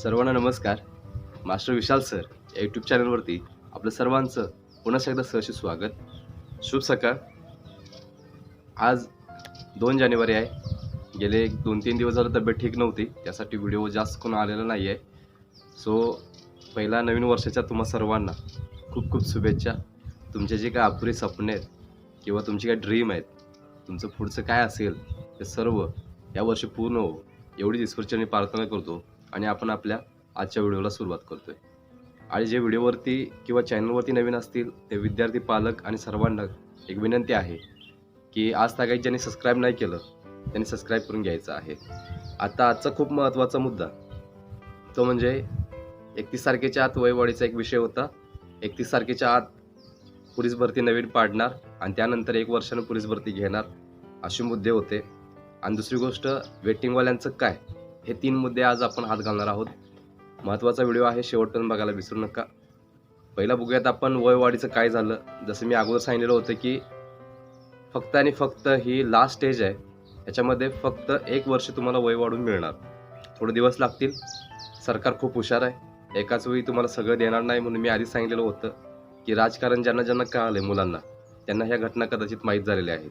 सर्वांना नमस्कार. Master Vishal sir या यूट्यूब चॅनलवरती आपलं सर्वांचं पुन्हा एकदा सहर्ष स्वागत. शुभ सकाळ. आज दोन जानेवारी आहे. गेले एक दोन तीन दिवस झालं तब्येत ठीक नव्हती. त्यासाठी व्हिडिओ जास्त कोण आलेला नाही आहे सो पहिला नवीन वर्षाच्या तुम्हा सर्वांना खूप खूप शुभेच्छा. तुमचे जे काय अपुरे स्वप्ने आहेत किंवा तुमची काय ड्रीम आहेत तुमचं पुढचं काय असेल ते सर्व यावर्षी पूर्ण हो एवढीच ईश्वरचरणी प्रार्थना करतो. आणि आपण आपल्या आजच्या व्हिडिओला सुरुवात करतोय. आणि जे व्हिडिओवरती किंवा चॅनलवरती नवीन असतील ते विद्यार्थी पालक आणि सर्वांना एक विनंती आहे की आज तागायत ज्यांनी सबस्क्राईब नाही केलं त्यांनी सबस्क्राईब करून घ्यायचं आहे. आता आजचा खूप महत्त्वाचा मुद्दा तो म्हणजे एकतीस तारखेच्या आत वयवाढीचा एक विषय होता. एकतीस तारखेच्या आत पोलीस भरती नवीन पाडणार आणि त्यानंतर एक वर्षानं पोलीस भरती घेणार असे मुद्दे होते. आणि दुसरी गोष्ट वेटिंगवाल्यांचं काय? हे तीन मुद्दे आज आपण हात घालणार आहोत. महत्त्वाचा व्हिडिओ आहे शेवटपर्यंत बघायला विसरू नका. पहिला बघूयात आपण वयवाढीचं काय झालं. जसं मी अगोदर सांगितलेलं होतं की फक्त आणि फक्त ही लास्ट स्टेज आहे. याच्यामध्ये फक्त एक वर्ष तुम्हाला वय वाढून मिळणार. थोडे दिवस लागतील. सरकार खूप हुशार आहे. एकाच वेळी तुम्हाला सगळं देणार नाही म्हणून मी आधीच सांगितलेलं होतं की राजकारण ज्यांना ज्यांना कळालं मुलांना त्यांना ह्या घटना कदाचित माहीत झालेल्या आहेत.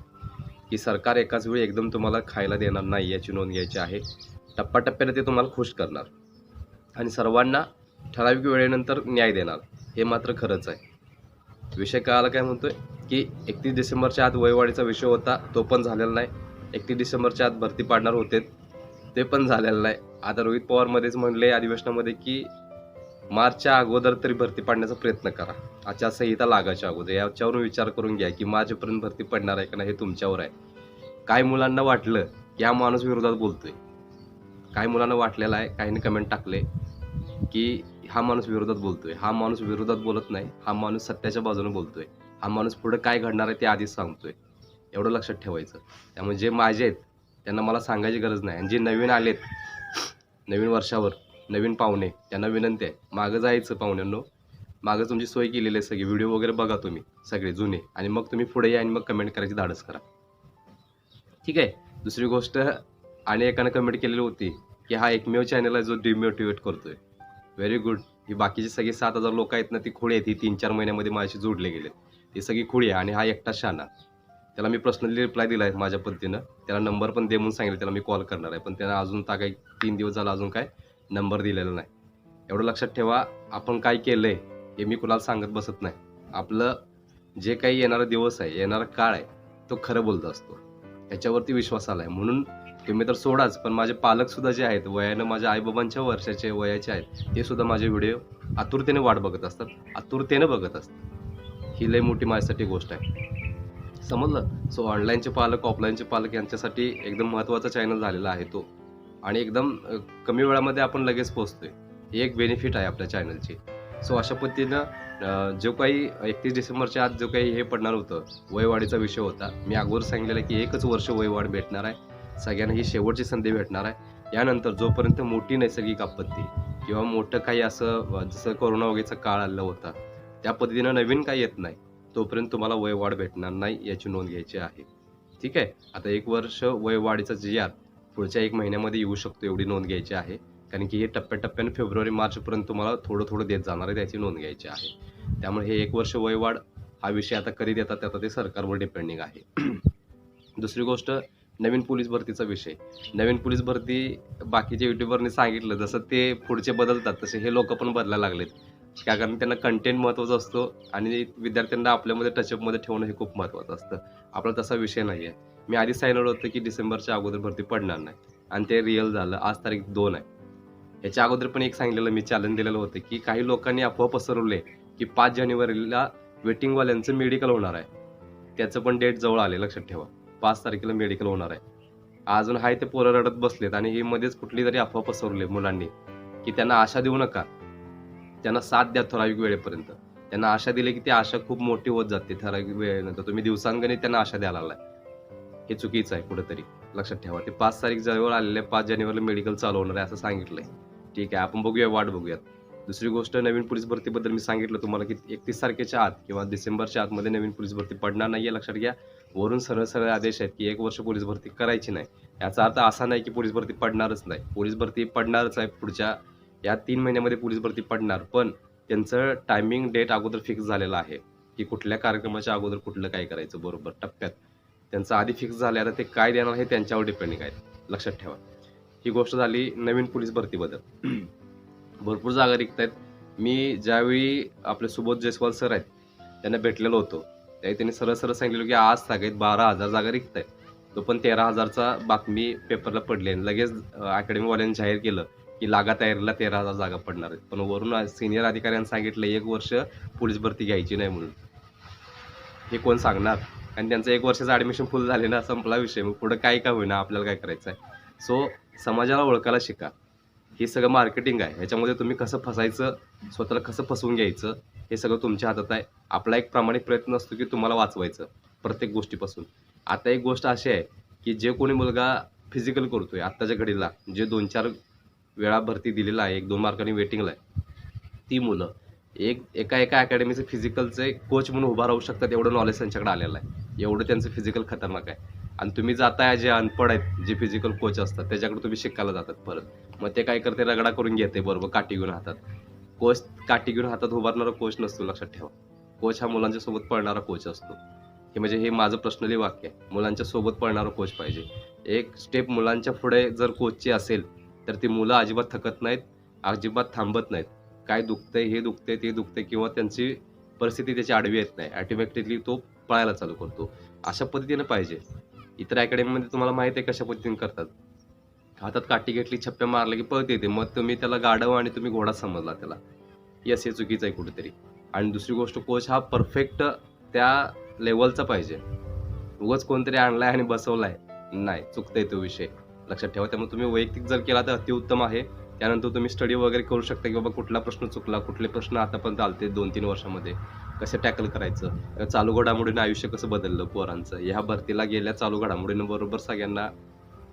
की सरकार एकाच वेळी एकदम तुम्हाला खायला देणार नाही याची नोंद घ्यायची आहे. टप्प्याटप्प्याने ते तुम्हाला खुश करणार. आणि सर्वांना ठराविक वेळेनंतर न्याय देणार. हे मात्र खरंच आहे. विषय कळाला काय म्हणतोय? की एकतीस डिसेंबरच्या आत वयवाढीचा विषय होता तो पण झालेला नाही. एकतीस डिसेंबरच्या आत भरती पाडणार होते ते पण झालेलं नाही. आता रोहित पवारमध्येच म्हणले अधिवेशनामध्ये की मार्चच्या अगोदर तरी भरती पाडण्याचा प्रयत्न करा. आचारसंहिता लागायच्या अगोदर. याच्यावरून विचार करून घ्या की मार्चपर्यंत भरती पडणार आहे का नाही हे तुमच्यावर आहे. काय मुलांना वाटलं की हा माणूस विरोधात बोलतोय. काय मुलांना वाटलेलं आहे काहींनी कमेंट टाकले की हा माणूस विरोधात बोलतोय हा माणूस विरोधात बोलत नाही हा माणूस सत्याच्या बाजूने बोलतोय हा माणूस पुढे काय घडणार आहे ते आधीच सांगतोय. एवढं लक्षात ठेवायचं. त्यामुळे जे माझे आहेत त्यांना मला सांगायची गरज नाही. आणि जे नवीन आलेत नवीन वर्षावर नवीन पाहुणे त्यांना विनंती आहे मागं जायचं पाहुण्यांनो. मागं तुमची सोय केलेली आहे सगळी. व्हिडिओ वगैरे बघा तुम्ही सगळे जुने. आणि मग तुम्ही पुढे या आणि मग कमेंट करायची धाडस करा. ठीक आहे? दुसरी गोष्ट एकानं कमेंट केलेली होती की हा एकमेव चॅनल आहे जो डिमोटिवेट करतोय. व्हेरी गुड ही बाकीची सगळी सात हजार लोक आहेत ना ती खोळी आहेत. ही तीन चार महिन्यामध्ये माझ्याशी जोडले गेले ती सगळी खोळी आहे आणि हा एकटा शाना. त्याला मी पर्सनली रिप्लाय दिला आहे माझ्या पद्धतीनं. त्याला नंबर पण दे म्हणून सांगितलं त्याला मी कॉल करणार आहे. पण त्याला अजून ता काही तीन दिवस झाला अजून काय नंबर दिलेला नाही. एवढं लक्षात ठेवा आपण काय केलंय हे मी कुणाला सांगत बसत नाही. आपलं जे काही येणारा दिवस आहे येणारा काळ आहे तो खरं बोलत असतो. त्याच्यावरती विश्वास आला आहे म्हणून तुम्ही तर सोडाच पण माझे पालक सुद्धा जे आहेत वयानं माझ्या आईबाबांच्या वर्षाचे वयाचे आहेत ते सुद्धा माझे व्हिडिओ आतुरतेने वाट बघत असतात आतुरतेने बघत असतात. ही लई मोठी माझ्यासाठी गोष्ट आहे. समजलं? सो ऑनलाईनचे पालक ऑफलाईनचे पालक यांच्यासाठी एकदम महत्त्वाचा चॅनल झालेला आहे तो. आणि एकदम कमी वेळामध्ये आपण लगेच पोहोचतोय. ही एक बेनिफिट आहे आपल्या चॅनलची सो अशा पद्धतीनं जो काही एकतीस डिसेंबरच्या आत जो काही हे पडणार होतं वयवाढीचा विषय होता मी अगोदर सांगितलेला की एकच वर्ष वयवाढ भेटणार आहे. सगळ्यांना ही शेवटची संधी भेटणार आहे. यानंतर जोपर्यंत मोठी नैसर्गिक आपत्ती किंवा मोठं काही असं जसं कोरोना वगैरेचा काळ आला होता त्या पद्धतीनं नवीन काही येत नाही तोपर्यंत तुम्हाला वयवाढ भेटणार नाही याची नोंद घ्यायची आहे. ठीक आहे? आता एक वर्ष वयवाढीचा जी आर पुढच्या एक महिन्यामध्ये येऊ शकतो एवढी नोंद घ्यायची आहे. कारण की हे टप्प्याटप्प्याने फेब्रुवारी मार्चपर्यंत तुम्हाला थोडं थोडं देत जाणार आहे त्याची नोंद घ्यायची आहे. त्यामुळे हे एक वर्ष वयवाढ हा विषय आता कधी देतात आता ते सरकारवर डिपेंडिंग आहे. दुसरी गोष्ट नवीन पोलीस भरतीचा विषय. नवीन पोलीस भरती बाकीच्या युट्यूबरने सांगितलं जसं ते पुढचे बदलतात तसे हे लोक पण बदलायला लागलेत. त्या कारण त्यांना कंटेंट महत्त्वाचा असतो आणि विद्यार्थ्यांना आपल्यामध्ये टचअपमध्ये ठेवणं हे खूप महत्त्वाचं असतं. आपला तसा विषय नाही आहे. मी आधी सांगितलं होतं की डिसेंबरच्या अगोदर भरती पडणार नाही. आणि ते रिअल झालं. आज तारीख दोन आहे. याच्या अगोदर पण एक सांगितलेलं मी चॅलेंज दिलेलं होतं की काही लोकांनी अफवा पसरवले की पाच जानेवारीला वेटिंगवाल्यांचं मेडिकल होणार आहे. त्याचं पण डेट जवळ आले लक्षात ठेवा. पाच तारखेला मेडिकल होणार आहे. अजून हाय ते पोरं रडत बसलेत आणि ही मध्येच कुठली तरी अफवा पसरवली मुलांनी की त्यांना आशा देऊ नका. त्यांना साथ द्या ठराविक वेळेपर्यंत. त्यांना आशा दिली की ती आशा खूप मोठी होत जाते ठराविक वेळेनंतर. तुम्ही दिवसांगणी त्यांना आशा द्यायला लागलाय. हे चुकीचं आहे कुठेतरी. लक्षात ठेवा ते पाच तारीख जवळ आलेले पाच जानेवारीला मेडिकल चालू होणार आहे असं सांगितलंय. ठीक आहे आपण बघूया वाट बघूयात. दुसरी गोष्ट नवीन पोलीस भरतीबद्दल मी सांगितलं तुम्हाला की एकतीस तारखेच्या आत किंवा डिसेंबरच्या आतमध्ये नवीन पोलीस भरती पडणार नाही आहे लक्षात घ्या. वरून सरळ सरळ आदेश आहेत की एक वर्ष पोलीस भरती करायची नाही. याचा अर्थ असा नाही की पोलीस भरती पडणारच नाही. पोलीस भरती पडणारच आहे पुढच्या या तीन महिन्यामध्ये पोलीस भरती पडणार पण त्यांचं टायमिंग डेट अगोदर फिक्स झालेलं आहे की कुठल्या कार्यक्रमाच्या अगोदर कुठलं काय करायचं बरोबर टप्प्यात. त्यांचं आधी फिक्स झालं आता ते काय देणार हे त्यांच्यावर डिपेंडिंग आहे. लक्षात ठेवा. ही गोष्ट झाली नवीन पोलीस भरतीबद्दल. भरपूर जागा रिक्त आहेत मी ज्यावेळी आपले सुबोध जयस्वाल सर आहेत त्यांना भेटलेलो होतो त्यावेळी त्यांनी सरळ सरळ सांगितलं की आज सांगायत बारा हजार जागा रिक्त आहेत तो पण तेरा हजारचा बातमी पेपरला पडली आणि लगेच अकॅडमीवाल्यांनी जाहीर केलं की लागा तयारीला तेरा हजार जागा पडणार आहेत. पण वरून सिनियर अधिकाऱ्यांनी सांगितलं एक वर्ष पोलीस भरती घ्यायची नाही म्हणून. हे कोण सांगणार? आणि त्यांचं एक वर्षाचं ॲडमिशन फुल झाले ना संपला विषय. मग पुढं काय का होईना आपल्याला काय करायचं आहे सो समाजाला ओळखायला शिका. हे सगळं मार्केटिंग आहे. ह्याच्यामध्ये तुम्ही कसं फसायचं स्वतःला कसं फसवून घ्यायचं हे सगळं तुमच्या हातात आहे. आपला एक प्रामाणिक प्रयत्न असतो की तुम्हाला वाचवायचं प्रत्येक गोष्टीपासून. आता एक गोष्ट अशी आहे की जे कोणी मुलगा फिजिकल करतो आहे आत्ताच्या घडीला जे दोन चार वेळा भरती दिलेला आहे एक दोन मार्कांनी वेटिंगला आहे ती मुलं एक एका एका अकॅडमीचं फिजिकलचे कोच म्हणून उभा राहू शकतात एवढं नॉलेज त्यांच्याकडे आलेलं आहे. एवढं त्यांचं फिजिकल खतरनाक आहे. आणि तुम्ही जाताय जे अनपड आहेत जे फिजिकल कोच असतात त्याच्याकडे तुम्ही शिकायला जातात परत. मग ते काय करते रगडा करून घेते बरोबर काठी घेऊन हातात. कोच काठी घेऊन हातात उभारणारा कोच नसतो लक्षात ठेवा. कोच हा मुलांच्या सोबत पळणारा कोच असतो. हे म्हणजे हे माझं पर्सनली वाक्य आहे. मुलांच्या सोबत पळणारा कोच पाहिजे. एक स्टेप मुलांच्या पुढे जर कोचची असेल तर ती मुलं अजिबात थकत नाहीत अजिबात थांबत नाहीत. काय दुखतंय हे दुखतंय ते दुखतंय किंवा त्यांची परिस्थिती त्याची आडवी येत नाही. ॲटोमॅटिकली तो पळायला चालू करतो. अशा पद्धतीनं पाहिजे. इतर अकॅडमीमध्ये तुम्हाला माहिती आहे कशा पद्धतीने करतात. हातात काठी घेतली छप्प्या मारले की पळत येते. मग तुम्ही त्याला गाडव आणि तुम्ही घोडा समजला त्याला. यस हे चुकीचं आहे कुठेतरी. आणि दुसरी गोष्ट कोच हा परफेक्ट त्या लेवलचा पाहिजे. उगाच कोणतरी आणलाय आणि बसवलाय. नाही चुकतंय तो विषय. लक्षात ठेवा. त्यामुळे तुम्ही वैयक्तिक जर केला तर अतिउत्तम आहे. त्यानंतर तुम्ही स्टडी वगैरे करू शकता की बाबा कुठला प्रश्न चुकला कुठले प्रश्न आतापर्यंत आलते दोन तीन वर्षामध्ये. कसं टॅकल करायचं? चालू घडामोडीनं आयुष्य कसं बदललं पोरांचं? ह्या भरतीला गेल्या चालू घडामोडीनं बरोबर सगळ्यांना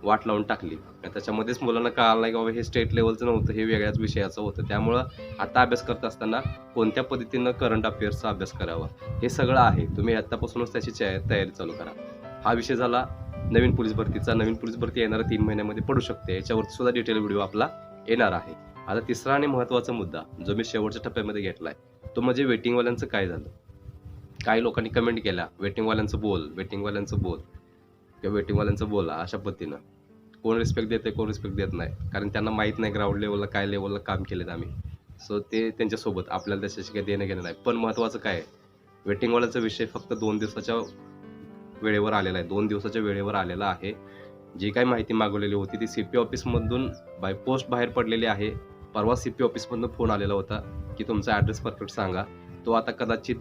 वाट लावून टाकली. आणि त्याच्यामध्येच मुलांना कळालं नाही की बाबा हे स्टेट लेवलचं नव्हतं हे वेगळ्याच विषयाचं होतं. त्यामुळं आता अभ्यास करत असताना कोणत्या पद्धतीनं करंट अफेअर्सचा अभ्यास करावा? हे सगळं आहे. तुम्ही आत्तापासूनच त्याची तयारी चालू करा. हा विषय झाला नवीन पोलीस भरतीचा. नवीन पोलीस भरती येणाऱ्या तीन महिन्यामध्ये पडू शकते. याच्यावरती सुद्धा डिटेल व्हिडिओ आपला येणार आहे. आता तिसरा आणि महत्त्वाचा मुद्दा जो मी शेवटच्या टप्प्यामध्ये आहे तो म्हणजे वेटिंगवाल्यांचं काय झालं? काही लोकांनी कमेंट केल्या वेटिंगवाल्यांचं बोल वेटिंगवाल्यांचं बोल. किंवा वेटिंगवाल्यांचं बोला अशा पद्धतीनं. कोण रिस्पेक्ट देते कोण रिस्पेक्ट देत नाही. कारण त्यांना माहीत नाही ग्राउंड लेवलला काय लेवलला काम केलेत आम्ही. सो ते त्यांच्यासोबत. आपल्याला त्याच्याशी काही देणं घेणं नाही. पण महत्त्वाचं काय आहे? वेटिंगवाल्याचा विषय फक्त दोन दिवसाच्या वेळेवर आलेला आहे. दोन दिवसाच्या वेळेवर आलेला आहे. जी काही माहिती मागवलेली होती ती सी पी ऑफिसमधून बाय पोस्ट बाहेर पडलेली आहे. परवा सी पी ऑफिसमधून फोन आलेला होता की तुमचा ॲड्रेस परफेक्ट सांगा. तो आता कदाचित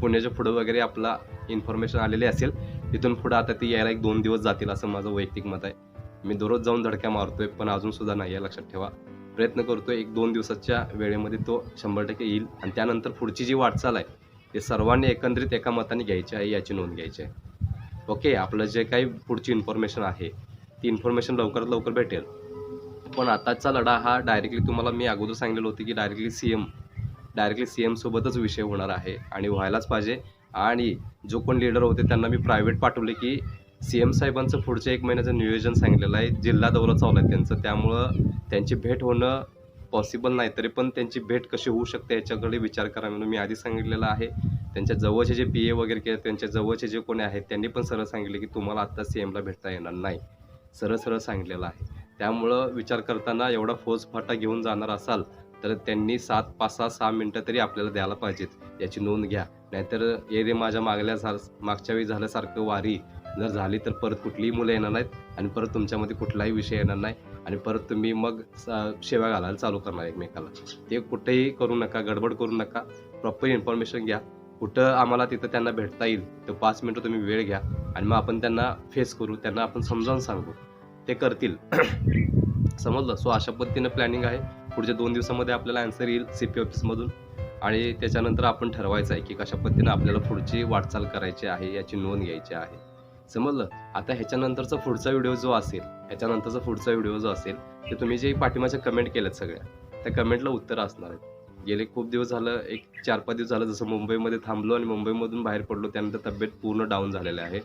पुण्याच्या पुढं वगैरे आपला इन्फॉर्मेशन आलेली असेल. तिथून पुढं आता ती यायला एक दोन दिवस जातील असं माझं वैयक्तिक मत आहे. मी दररोज जाऊन धडक्या मारतोय पण अजून सुद्धा नाही आहे लक्षात ठेवा. प्रयत्न करतोय एक दोन दिवसाच्या वेळेमध्ये तो शंभर टक्के येईल आणि त्यानंतर पुढची जी वाटचाल आहे ते सर्वांनी एकंदरीत एका मताने घ्यायची आहे याची नोंद घ्यायची आहे. ओके आपलं जे काही पुढची इन्फॉर्मेशन आहे ती इन्फॉर्मेशन लवकरात लवकर भेटेल. पण आताचा लढा हा डायरेक्टली तुम्हाला मी अगोदर सांगितलं होतं की directly C M directly C एमसोबतच विषय होणार आहे आणि व्हायलाच पाहिजे. आणि जो कोण लीडर होते त्यांना मी प्रायव्हेट पाठवले की सी एम साहेबांचं पुढच्या एक महिन्याचं नियोजन सांगितलेलं आहे. जिल्हा दौरा चालू आहे त्यांचं. त्यामुळं त्यांची भेट होणं पॉसिबल नाही. तरी पण त्यांची भेट कशी होऊ शकते याच्याकडे विचार करा म्हणून मी आधी सांगितलेलं आहे. त्यांच्या जवळचे जे पी ए वगैरे किंवा त्यांच्या जवळचे जे कोणी आहेत त्यांनी पण सरळ सांगितले की तुम्हाला आत्ता सी एमला भेटता येणार नाही. सरळ सरळ सांगितलेलं आहे. त्यामुळं विचार करताना एवढा फौज फाटा घेऊन जाणार असाल तर त्यांनी सात पाच सहा सहा मिनटं तरी आपल्याला द्यायला पाहिजेत. याची नोंद घ्या. नाहीतर ये रे माझ्या मागल्या मागच्या वेळी झाल्यासारखं वारी जर झाली तर परत कुठलीही मुलं येणार नाहीत आणि परत तुमच्यामध्ये कुठलाही विषय येणार नाही आणि परत तुम्ही मग स- घालायला चालू करणार एकमेकाला. ते कुठेही करू नका गडबड करू नका. प्रॉपर इन्फॉर्मेशन घ्या. कुठं आम्हाला तिथं त्यांना भेटता येईल तर पाच मिनटं तुम्ही वेळ घ्या आणि मग आपण त्यांना फेस करू त्यांना आपण समजावून सांगू. ते करतील. समजलं? सो अशा पद्धतीनं प्लॅनिंग आहे. पुढच्या दोन दिवसामध्ये आपल्याला आन्सर येईल सी पी ऑफिसमधून आणि त्याच्यानंतर आपण ठरवायचं आहे की कशा पद्धतीनं आपल्याला पुढची वाटचाल करायची आहे याची नोंद घ्यायची आहे. समजलं? आता ह्याच्यानंतरचा पुढचा व्हिडिओ जो असेल ह्याच्यानंतरचा पुढचा व्हिडिओ जो असेल ते तुम्ही जे पाठिंबाच्या कमेंट केल्यात सगळ्या त्या कमेंटला उत्तर असणार आहेत. गेले खूप दिवस झालं एक चार पाच दिवस झालं जसं मुंबईमध्ये थांबलो आणि मुंबईमधून बाहेर पडलो त्यानंतर तब्येत पूर्ण डाऊन झालेलं आहे.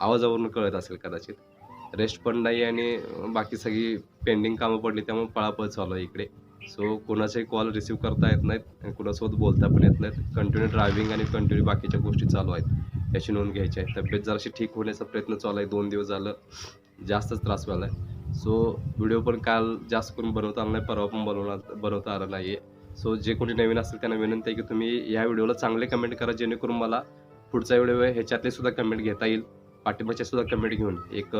आवाजावरून कळत असेल कदाचित. रेस्ट पण नाही आणि बाकी सगळी पेंडिंग कामं पडली त्यामुळे पळापळ चालू आहे इकडे. सो कोणाचे कॉल रिसीव्ह करता येत नाहीत आणि कोणासोबत बोलता पण येत नाहीत. कंटिन्यू ड्रायव्हिंग आणि कंटिन्यू बाकीच्या गोष्टी चालू आहेत. याची नोंद घ्यायची आहे. तब्येत जराशी ठीक होण्याचा प्रयत्न चालू आहे. दोन दिवस झालं जास्तच त्रास व्हायला आहे. सो व्हिडिओ पण काल जास्त करून बनवता आला नाही. परवा पण बनवला बनवता आला नाही आहे सो जे कोणी नवीन असेल त्यांना विनंती आहे की तुम्ही या व्हिडिओला चांगले कमेंट करा. जेणेकरून मला पुढचा व्हिडिओ आहे ह्याच्यातले सुद्धा कमेंट घेता येईल. पाठिंबाच्या सुद्धा कमेंट घेऊन एक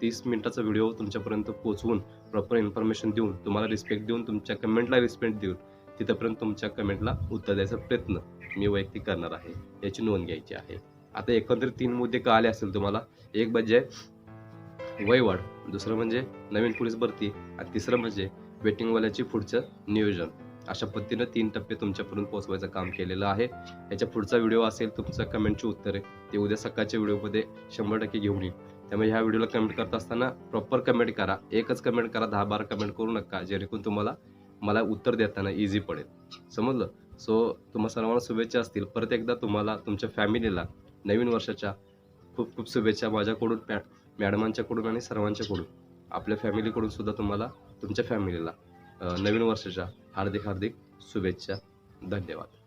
तीस मिनिटाचा व्हिडिओ तुमच्यापर्यंत पोहोचवून प्रॉपर इन्फॉर्मेशन देऊन तुम्हाला रिस्पेक्ट देऊन तुमच्या कमेंटला रिस्पेक्ट देऊन तिथंपर्यंत तुमच्या कमेंटला उत्तर द्यायचा प्रयत्न मी वैयक्तिक करणार आहे याची नोंद घ्यायची आहे. आता एकंदरीत तीन मुद्दे का आले असतील तुम्हाला एक म्हणजे वयवाढ दुसरं म्हणजे नवीन पोलीस भरती आणि तिसरं म्हणजे वेटिंगवाल्याची पुढचं नियोजन. अशा पद्धतीनं तीन टप्पे तुमच्यापर्यंत पोहोचवायचं काम केलेलं आहे. याच्या पुढचा व्हिडिओ असेल तुमचं कमेंटची उत्तरे ते उद्या सकाळच्या व्हिडिओमध्ये शंभर टक्के घेऊन येईल. त्यामुळे ह्या व्हिडिओला कमेंट करत असताना प्रॉपर कमेंट करा. एकच कमेंट करा दहा बारा कमेंट करू नका जेणेकरून तुम्हाला मला उत्तर देताना इझी पडेल. समजलं? सो तुम्हा सर्वांना शुभेच्छा असतील. परत एकदा तुम्हाला तुमच्या फॅमिलीला नवीन वर्षाच्या खूप खूप शुभेच्छा माझ्याकडून मॅ मॅडमांच्याकडून आणि सर्वांच्याकडून. आपल्या फॅमिलीकडून सुद्धा तुम्हाला तुमच्या फॅमिलीला नवीन वर्षाच्या हार्दिक हार्दिक शुभेच्छा. धन्यवाद.